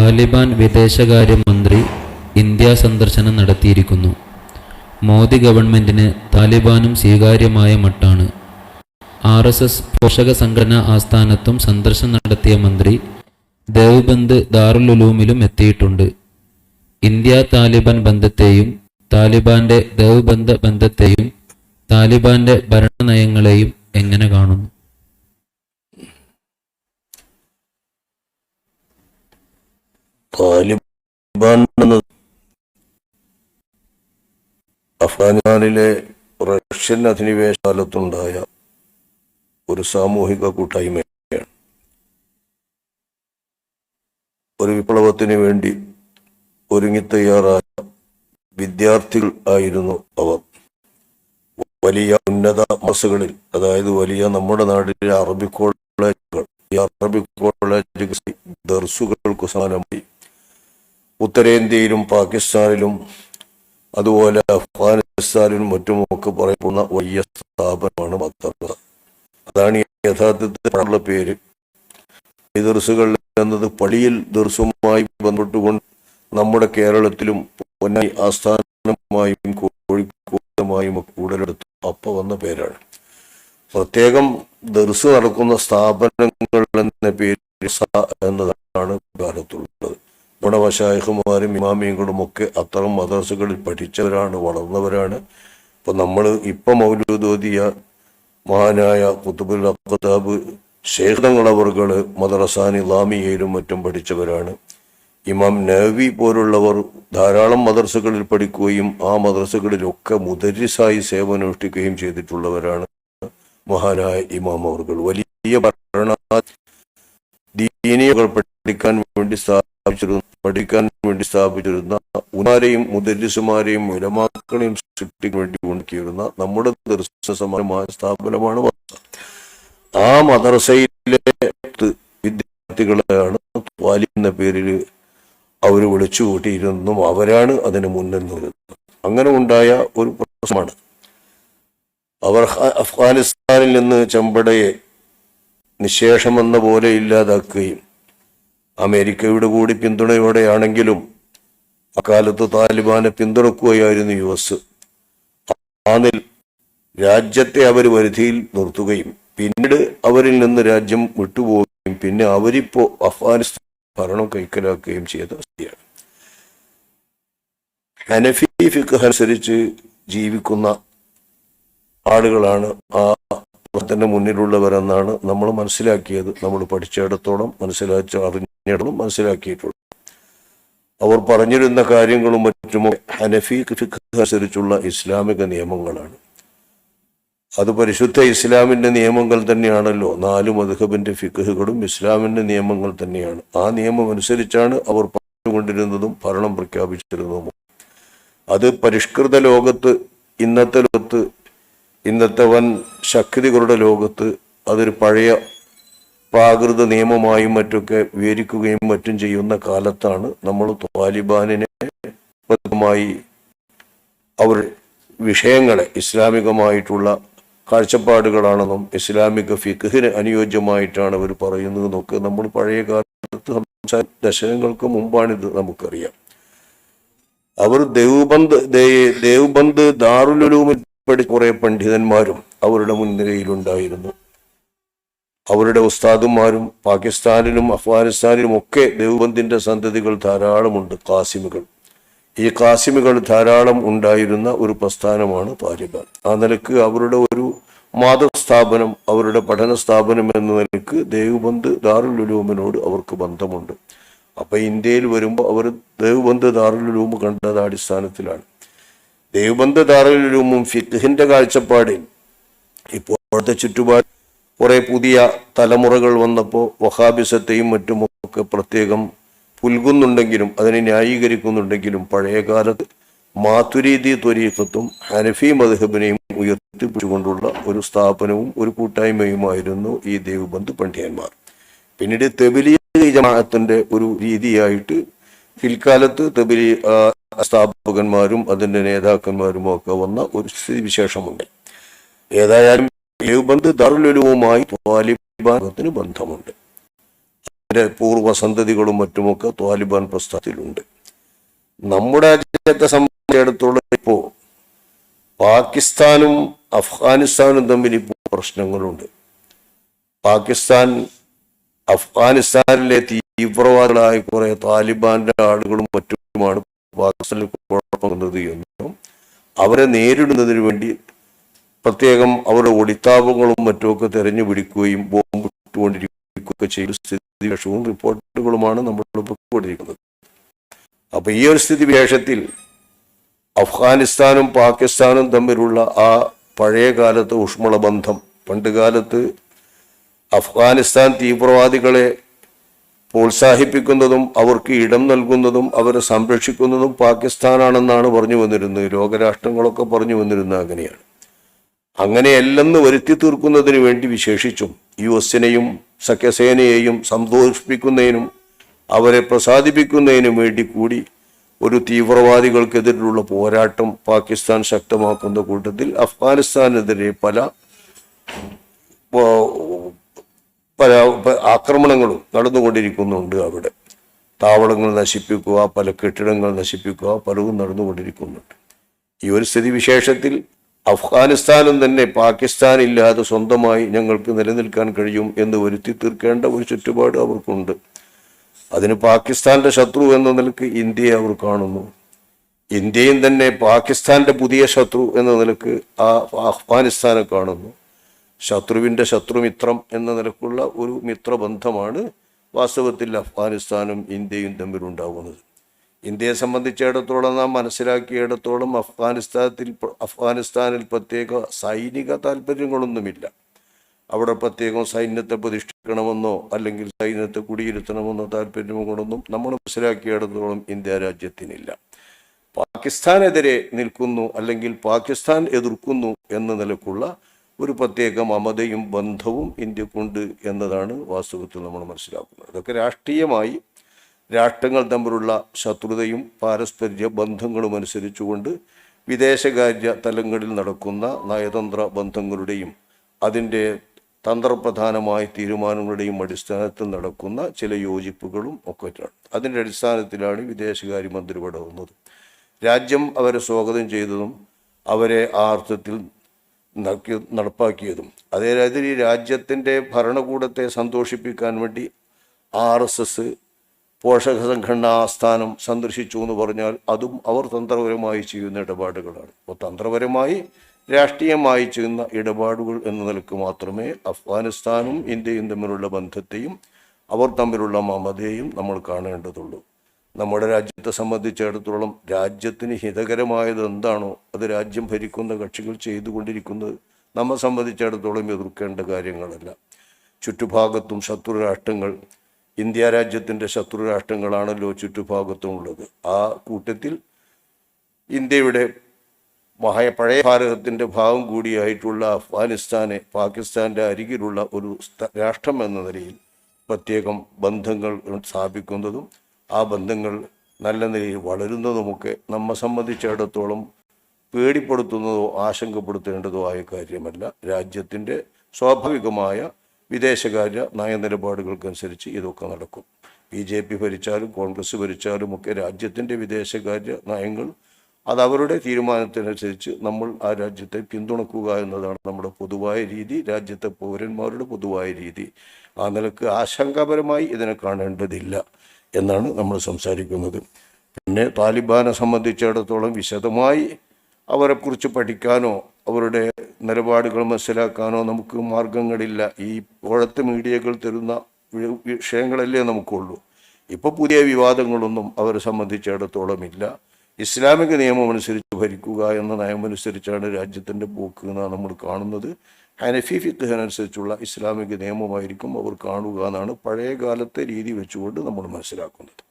താലിബാൻ വിദേശകാര്യമന്ത്രി ഇന്ത്യാ സന്ദർശനം നടത്തിയിരിക്കുന്നു. മോദി ഗവൺമെന്റിന് താലിബാനും സ്വീകാര്യമായ മട്ടാണ്. ആർ എസ് എസ് പോഷക സംഘടനാ ആസ്ഥാനത്തും സന്ദർശനം നടത്തിയ മന്ത്രി ദേവ്ബന്ദ് ദാറുലുലൂമിലും എത്തിയിട്ടുണ്ട്. ഇന്ത്യ താലിബാൻ ബന്ധത്തെയും താലിബാന്റെ ദേവ്ബന്ധ ബന്ധത്തെയും താലിബാന്റെ ഭരണനയങ്ങളെയും എങ്ങനെ കാണുന്നു? താലിബാൻ എന്നത് അഫ്ഗാനിസ്ഥാനിലെ റഷ്യൻ അധിനിവേശ കാലത്തുണ്ടായ ഒരു സാമൂഹിക കൂട്ടായ്മയാണ്. ഒരു വിപ്ലവത്തിന് വേണ്ടി ഒരുങ്ങിത്തയ്യാറായ വിദ്യാർത്ഥികൾ ആയിരുന്നു അവർ. വലിയ ഉന്നത മാസുകളിൽ അതായത് വലിയ നമ്മുടെ നാട്ടിലെ അറബി കോളേജുകൾ ഈ അറബി കോളേജുകൾ ദർസുകൾക്ക് സമാനമായി ഉത്തരേന്ത്യയിലും പാകിസ്ഥാനിലും അതുപോലെ അഫ്ഗാനിസ്ഥാനിലും മറ്റുമൊക്കെ പറയപ്പെടുന്ന വലിയ സ്ഥാപനമാണ് മദ്രസ അതാണ് ഈ യഥാർത്ഥത്തിലുള്ള പേര്. ഈ ദർസുകൾ എന്നത് പള്ളിയിൽ ദർസുമായി ബന്ധപ്പെട്ടുകൊണ്ട് നമ്മുടെ കേരളത്തിലും പൊന്നായി ആസ്ഥാനമായും കോഴിക്കോടുമായും ഒക്കെ ഉടലെടുത്തു അപ്പ വന്ന പേരാണ്. പ്രത്യേകം ദർസ് നടക്കുന്ന സ്ഥാപനങ്ങൾ എന്ന പേര് എന്നതാണ് കാലത്തുള്ളത് നമ്മുടെ വശായഹുമാരും ഇമാമിയങ്ങളും ഒക്കെ അത്തരം മദ്രസകളിൽ പഠിച്ചവരാണ് വളർന്നവരാണ്. ഇപ്പൊ നമ്മൾ ഇപ്പൊ മൗലൂദോദിയ മഹാനായ കുത്തുബുൽ അഖതാബ് ശേഖരങ്ങളവർകൾ മദ്രസാൻ ഇലാമിയയിലും മറ്റും പഠിച്ചവരാണ്. ഇമാം നവി പോലുള്ളവർ ധാരാളം മദ്രസകളിൽ പഠിക്കുകയും ആ മദ്രസകളിലൊക്കെ മുദരിസായി സേവനുഷ്ഠിക്കുകയും ചെയ്തിട്ടുള്ളവരാണ് മഹാനായ ഇമാം അവർ വലിയ ഭരണ ദീനിയകൾ പഠിക്കാൻ വേണ്ടി സ്ഥാപിച്ചിരുന്ന പഠിക്കാൻ വേണ്ടി സ്ഥാപിച്ചിരുന്ന ഉമാരെയും മുദരിസുമാരെയും ഉലമാക്കളെയും സൃഷ്ടിക്കാൻ വേണ്ടി ഉണ്ടാക്കിയിരുന്ന നമ്മുടെ ദർശന സമാനമായ സ്ഥാപനമാണ്. ആ മദ്രസയിലെ വിദ്യാർത്ഥികളെയാണ് വാലി എന്ന പേരിൽ അവർ വിളിച്ചു കൂട്ടിയിരുന്നതും അവരാണ് അതിന് മുന്നിൽ നിന്നത് അങ്ങനെ ഉണ്ടായ ഒരു പ്രശ്നമാണ് അവർ അഫ്ഗാനിസ്ഥാനിൽ നിന്ന് ചെമ്പടയെ നിശേഷമെന്ന പോലെ ഇല്ലാതാക്കുകയും അമേരിക്കയുടെ കൂടി പിന്തുണയോടെയാണെങ്കിലും അക്കാലത്ത് താലിബാനെ പിന്തുണക്കുകയായിരുന്നു യു എസ്. രാജ്യത്തെ അവർ വരുതിയിൽ നിർത്തുകയും പിന്നീട് അവരിൽ നിന്ന് രാജ്യം വിട്ടുപോവുകയും പിന്നെ അവരിപ്പോ അഫ്ഗാനിസ്ഥാൻ ഭരണം കൈക്കലാക്കുകയും ചെയ്ത അവസ്ഥയാണ്. ഹനഫി ഫിഖ് അനുസരിച്ച് ജീവിക്കുന്ന ആളുകളാണ് ആ തന്നെ മുന്നിലുള്ളവരെന്നാണ് നമ്മൾ മനസ്സിലാക്കിയത്. നമ്മൾ പഠിച്ചിടത്തോളം മനസ്സിലാക്കി അറിഞ്ഞിടത്തോളം മനസ്സിലാക്കിയിട്ടുള്ളത് അവർ പറഞ്ഞിരുന്ന കാര്യങ്ങളും മറ്റും ഹനഫി അനുസരിച്ചുള്ള ഇസ്ലാമിക നിയമങ്ങളാണ്. അത് പരിശുദ്ധ ഇസ്ലാമിന്റെ നിയമങ്ങൾ തന്നെയാണല്ലോ. നാല് മധുഹബിന്റെ ഫിഖുകളും ഇസ്ലാമിന്റെ നിയമങ്ങൾ തന്നെയാണ്. ആ നിയമം അനുസരിച്ചാണ് അവർ പറഞ്ഞുകൊണ്ടിരുന്നതും ഭരണം പ്രഖ്യാപിച്ചിരുന്നതും. അത് പരിഷ്കൃത ലോകത്ത് ഇന്നത്തെ ലോകത്ത് ഇന്നത്തെ വൻ ശക്തികളുടെ ലോകത്ത് അതൊരു പഴയ പ്രാകൃത നിയമമായും മറ്റൊക്കെ വിവരിക്കുകയും മറ്റും ചെയ്യുന്ന കാലത്താണ് നമ്മൾ താലിബാനിനെ പ്രത്യേകമായി അവർ വിഷയങ്ങളെ ഇസ്ലാമികമായിട്ടുള്ള കാഴ്ചപ്പാടുകളാണെന്നും ഇസ്ലാമിക ഫിഖിന് അനുയോജ്യമായിട്ടാണ് അവർ പറയുന്നതെന്നൊക്കെ നമ്മൾ പഴയ കാലത്ത് ദശകങ്ങൾക്ക് മുമ്പാണിത് നമുക്കറിയാം. അവർ ദേവബന്ദ് ദേവബന്ദ് ദാറുലുലൂമിൽ പഠിച്ച കുറെ പണ്ഡിതന്മാരും അവരുടെ മുൻനിരയിലുണ്ടായിരുന്നു. അവരുടെ ഉസ്താദുമാരും പാകിസ്ഥാനിലും അഫ്ഗാനിസ്ഥാനിലും ഒക്കെ ദേവബന്ദിന്റെ സന്തതികൾ ധാരാളമുണ്ട് കാസിമുകൾ ഈ കാസിമുകൾ ധാരാളം ഉണ്ടായിരുന്ന ഒരു പ്രസ്ഥാനമാണ് താലിബാൻ ആ നിലയ്ക്ക് അവരുടെ ഒരു മാതൃസ്ഥാപനം അവരുടെ പഠന സ്ഥാപനം എന്ന നിലയ്ക്ക് ദേവബന്ദ് ദാറുലുലൂമിനോട് അവർക്ക് ബന്ധമുണ്ട്. അപ്പൊ ഇന്ത്യയിൽ വരുമ്പോൾ അവർ ദേവബന്ദ് ദാറുലുലൂമ് കണ്ടത് അടിസ്ഥാനത്തിലാണ്. ദേവബന്ദ് ദാറുലുലൂമും ഫിഖിന്റെ കാഴ്ചപ്പാടിൽ ഇപ്പോഴത്തെ ചുറ്റുപാട് കുറെ പുതിയ തലമുറകൾ വന്നപ്പോൾ വഹാബിസത്തെയും മറ്റുമൊക്കെ പ്രത്യേകം പുൽകുന്നുണ്ടെങ്കിലും അതിനെ ന്യായീകരിക്കുന്നുണ്ടെങ്കിലും പഴയകാലത്ത് മാതുരീതി ത്വരീഫത്തും ഹനഫി മധുഹബിനെയും ഉയർത്തിപ്പിടിച്ചുകൊണ്ടുള്ള ഒരു സ്ഥാപനവും ഒരു കൂട്ടായ്മയുമായിരുന്നു ഈ ദേവബന്ധു പണ്ഡിതന്മാർ. പിന്നീട് തെബിലി ജമാഅത്തിന്റെ ഒരു രീതിയായിട്ട് പിൽക്കാലത്ത് തെബിലി സ്ഥാപകന്മാരും അതിന്റെ നേതാക്കന്മാരും ഒക്കെ വന്ന ഒരു സ്ഥിതിവിശേഷമുണ്ട്. ഏതായാലും ദേവബന്ദ് ദാറുലുലുവുമായി താലിബാനത്തിന് ബന്ധമുണ്ട്. അതിന്റെ പൂർവസന്തതികളും മറ്റുമൊക്കെ താലിബാൻ പ്രസ്ഥാനത്തിലുണ്ട്. നമ്മുടെ രാജ്യത്തെ സംബന്ധിച്ചിടത്തോളം ഇപ്പോ പാകിസ്ഥാനും അഫ്ഗാനിസ്ഥാനും തമ്മിൽ ഇപ്പോൾ പ്രശ്നങ്ങളുണ്ട്. പാകിസ്ഥാൻ അഫ്ഗാനിസ്ഥാനിലെ തീവ്രവാദികളായ കുറെ താലിബാന്റെ ആളുകളും മറ്റുമാണ് പാകിസ്ഥാനിൽ കുഴപ്പമുള്ളത് എന്നും അവരെ നേരിടുന്നതിന് വേണ്ടി പ്രത്യേകം അവരുടെ ഒടിത്താപങ്ങളും മറ്റുമൊക്കെ തെരഞ്ഞു പിടിക്കുകയും ബോംബ് ഇട്ടുകൊണ്ടിരിക്കുകയൊക്കെ ചെയ്ത സ്ഥിതിവിശേഷവും റിപ്പോർട്ടുകളുമാണ് നമ്മൾ കൊണ്ടിരിക്കുന്നത് അപ്പൊ ഈ ഒരു സ്ഥിതിവിശേഷത്തിൽ അഫ്ഗാനിസ്ഥാനും പാകിസ്ഥാനും തമ്മിലുള്ള ആ പഴയ കാലത്തെ ഊഷ്മള ബന്ധം പണ്ടുകാലത്ത് അഫ്ഗാനിസ്ഥാൻ തീവ്രവാദികളെ പ്രോത്സാഹിപ്പിക്കുന്നതും അവർക്ക് ഇടം നൽകുന്നതും അവരെ സംരക്ഷിക്കുന്നതും പാകിസ്ഥാനാണെന്നാണ് പറഞ്ഞു വന്നിരുന്നത്. ലോകരാഷ്ട്രങ്ങളൊക്കെ പറഞ്ഞു വന്നിരുന്നത് അങ്ങനെയാണ്. അങ്ങനെയല്ലെന്ന് വരുത്തി തീർക്കുന്നതിന് വേണ്ടി വിശേഷിച്ചും യു എസിനെയും സഖ്യസേനയെയും സന്തോഷിപ്പിക്കുന്നതിനും അവരെ പ്രസാദിപ്പിക്കുന്നതിനും വേണ്ടി കൂടി ഒരു തീവ്രവാദികൾക്കെതിരെയുള്ള പോരാട്ടം പാകിസ്ഥാൻ ശക്തമാക്കുന്ന കൂട്ടത്തിൽ അഫ്ഗാനിസ്ഥാനെതിരെ പല പല ആക്രമണങ്ങളും നടന്നുകൊണ്ടിരിക്കുന്നുണ്ട് അവിടെ. താവളങ്ങൾ നശിപ്പിക്കുക പല കെട്ടിടങ്ങൾ നശിപ്പിക്കുക പലതും നടന്നുകൊണ്ടിരിക്കുന്നുണ്ട്. ഈ ഒരു സ്ഥിതിവിശേഷത്തിൽ അഫ്ഗാനിസ്ഥാനും തന്നെ പാകിസ്ഥാൻ ഇല്ലാതെ സ്വന്തമായി ഞങ്ങൾക്ക് നിലനിൽക്കാൻ കഴിയും എന്ന് വരുത്തി തീർക്കേണ്ട ഒരു ചുറ്റുപാട് അവർക്കുണ്ട്. അതിന് പാകിസ്ഥാന്റെ ശത്രു എന്ന നിലയ്ക്ക് ഇന്ത്യയെ അവർ കാണുന്നു. ഇന്ത്യയും തന്നെ പാകിസ്ഥാന്റെ പുതിയ ശത്രു എന്ന നിലയ്ക്ക് ആ അഫ്ഗാനിസ്ഥാനെ കാണുന്നു. ശത്രുവിന്റെ ശത്രുമിത്രം എന്ന നിലക്കുള്ള ഒരു മിത്രബന്ധമാണ് വാസ്തവത്തിൽ അഫ്ഗാനിസ്ഥാനും ഇന്ത്യയും തമ്മിലുണ്ടാകുന്നത് ഇന്ത്യയെ സംബന്ധിച്ചിടത്തോളം നാം മനസ്സിലാക്കിയിടത്തോളം അഫ്ഗാനിസ്ഥാനത്തിൽ അഫ്ഗാനിസ്ഥാനിൽ പ്രത്യേക സൈനിക താല്പര്യങ്ങളൊന്നുമില്ല. അവിടെ പ്രത്യേകം സൈന്യത്തെ പ്രതിഷ്ഠിക്കണമെന്നോ അല്ലെങ്കിൽ സൈന്യത്തെ കുടിയിരുത്തണമെന്നോ താല്പര്യങ്ങളൊന്നും നമ്മൾ മനസ്സിലാക്കിയിടത്തോളം ഇന്ത്യ രാജ്യത്തിനില്ല. പാകിസ്ഥാനെതിരെ നിൽക്കുന്നു അല്ലെങ്കിൽ പാകിസ്ഥാൻ എതിർക്കുന്നു എന്ന നിലക്കുള്ള ഒരു പ്രത്യേക മമതയും ബന്ധവും ഇന്ത്യക്കുണ്ട് എന്നതാണ് വാസ്തവത്തിൽ നമ്മൾ മനസ്സിലാക്കുന്നത്. അതൊക്കെ രാഷ്ട്രീയമായി രാഷ്ട്രങ്ങൾ തമ്മിലുള്ള ശത്രുതയും പാരസ്പര്യ ബന്ധങ്ങളും അനുസരിച്ചുകൊണ്ട് വിദേശകാര്യ തലങ്ങളിൽ നടക്കുന്ന നയതന്ത്ര ബന്ധങ്ങളുടെയും അതിന്റെ തന്ത്രപ്രധാനമായ തീരുമാനങ്ങളുടെയും അടിസ്ഥാനത്തിൽ നടക്കുന്ന ചില യോജിപ്പുകളും ഒക്കെ അതിന്റെ അടിസ്ഥാനത്തിലാണ് വിദേശകാര്യമന്ത്രി ഇവിടെ വന്നത് രാജ്യം അവരെ സ്വാഗതം ചെയ്തതും അവരെ ആ അർത്ഥത്തിൽ നടപ്പാക്കിയതും. അതേ രാജ്യത്തിന്റെ ഭരണകൂടത്തെ സന്തോഷിപ്പിക്കാൻ വേണ്ടി ആർ എസ് എസ് പോഷക സംഘടനാ ആസ്ഥാനം സന്ദർശിച്ചു എന്ന് പറഞ്ഞാൽ അതും അവർ തന്ത്രപരമായി ചെയ്യുന്ന ഇടപാടുകളാണ്. അപ്പോൾ തന്ത്രപരമായി രാഷ്ട്രീയമായി ചെയ്യുന്ന ഇടപാടുകൾ എന്ന നിലയ്ക്ക് മാത്രമേ അഫ്ഗാനിസ്ഥാനും ഇന്ത്യയും തമ്മിലുള്ള ബന്ധത്തെയും അവർ തമ്മിലുള്ള മമതയെയും നമ്മൾ കാണേണ്ടതുള്ളൂ. നമ്മുടെ രാജ്യത്തെ സംബന്ധിച്ചിടത്തോളം രാജ്യത്തിന് ഹിതകരമായത് എന്താണോ അത് രാജ്യം ഭരിക്കുന്ന കക്ഷികൾ ചെയ്തുകൊണ്ടിരിക്കുന്നത് നമ്മെ സംബന്ധിച്ചിടത്തോളം എതിർക്കേണ്ട കാര്യങ്ങളല്ല. ചുറ്റുഭാഗത്തും ശത്രു രാഷ്ട്രങ്ങൾ ഇന്ത്യ രാജ്യത്തിന്റെ ശത്രു രാഷ്ട്രങ്ങളാണല്ലോ ചുറ്റുഭാഗത്തുമുള്ളത്. ആ കൂട്ടത്തിൽ ഇന്ത്യയുടെ മഹായ പഴയ ഭാരതത്തിന്റെ ഭാഗം കൂടിയായിട്ടുള്ള അഫ്ഗാനിസ്ഥാനെ പാകിസ്ഥാന്റെ അരികിലുള്ള ഒരു രാഷ്ട്രം എന്ന നിലയിൽ പ്രത്യേകം ബന്ധങ്ങൾ സ്ഥാപിക്കുന്നതും ആ ബന്ധങ്ങൾ നല്ല നിലയിൽ വളരുന്നതുമൊക്കെ നമ്മെ സംബന്ധിച്ചിടത്തോളം പേടിപ്പെടുത്തുന്നതോ ആശങ്കപ്പെടുത്തേണ്ടതോ ആയ കാര്യമല്ല. രാജ്യത്തിന്റെ സ്വാഭാവികമായ വിദേശകാര്യ നയനിലപാടുകൾക്കനുസരിച്ച് ഇതൊക്കെ നടക്കും. ബി ജെ പി ഭരിച്ചാലും കോൺഗ്രസ് ഭരിച്ചാലും ഒക്കെ രാജ്യത്തിന്റെ വിദേശകാര്യ നയങ്ങൾ അത് അവരുടെ തീരുമാനത്തിനനുസരിച്ച് നമ്മൾ ആ രാജ്യത്തെ പിന്തുണക്കുക എന്നതാണ് നമ്മുടെ പൊതുവായ രീതി രാജ്യത്തെ പൗരന്മാരുടെ പൊതുവായ രീതി. ആ നിലയ്ക്ക് ആശങ്കാപരമായി ഇതിനെ കാണേണ്ടതില്ല എന്നാണ് നമ്മൾ സംസാരിക്കുന്നത്. പിന്നെ താലിബാനെ സംബന്ധിച്ചിടത്തോളം വിശദമായി അവരെക്കുറിച്ച് പഠിക്കാനോ അവരുടെ നിലപാടുകൾ മനസ്സിലാക്കാനോ നമുക്ക് മാർഗങ്ങളില്ല. ഈ ഇപ്പോഴത്തെ മീഡിയകൾ തരുന്ന വിഷയങ്ങളല്ലേ നമുക്കുള്ളൂ. ഇപ്പോൾ പുതിയ വിവാദങ്ങളൊന്നും അവരെ സംബന്ധിച്ചിടത്തോളം ഇല്ല ഇസ്ലാമിക നിയമം അനുസരിച്ച് ഭരിക്കുക എന്ന നയമനുസരിച്ചാണ് രാജ്യത്തിന്റെ പോക്ക് എന്നാണ് നമ്മൾ കാണുന്നത്. ഹനഫി ഫിഖിനനുസരിച്ചുള്ള ഇസ്ലാമിക നിയമമായിരിക്കും അവർ കാണുക എന്നാണ് പഴയ കാലത്തെ രീതി വെച്ചുകൊണ്ട് നമ്മൾ മനസ്സിലാക്കുന്നത്.